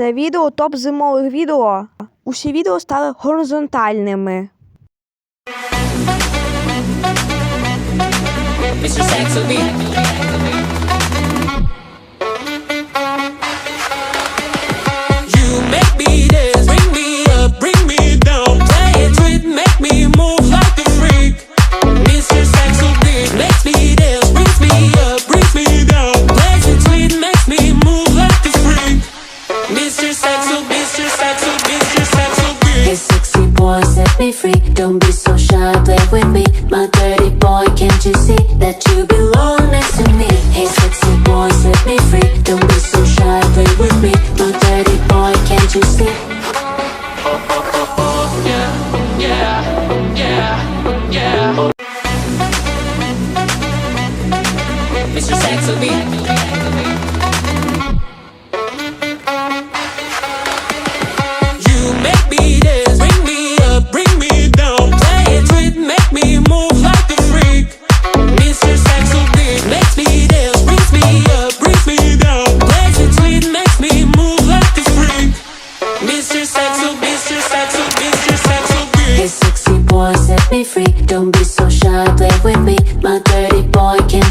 Це відео топ зимових відео. Усі відео стали горизонтальними. Mr. Saxobeat. You so shy, play with me. My dirty boy, can't you see that you belong next to me? Hey, sexy boy, set me free.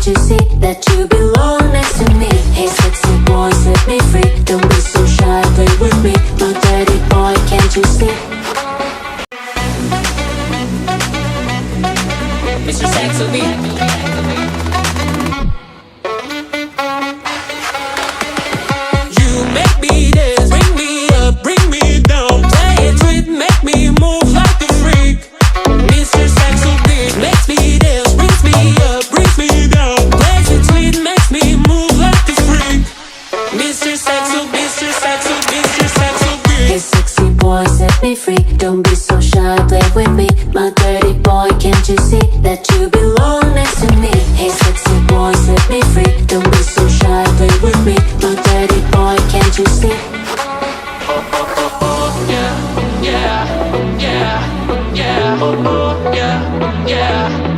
You see that you belong next to me? Sexy boy, set me free. Don't be so shy, play with me. Boy, can't you see? Mr. that you belong next to me? Hey, sexy boy, set me free. Don't be so shy, play with me. Boy, can't you see? Yeah, yeah, yeah, yeah, oh, oh, yeah, yeah.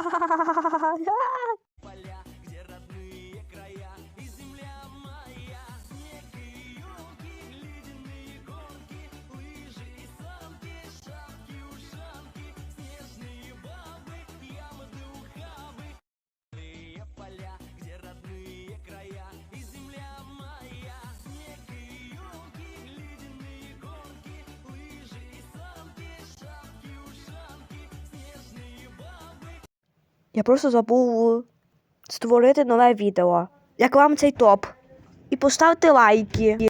¡Ah! ¡Ah! Я просто забув створити нове відео. Як вам цей топ? І поставте лайки.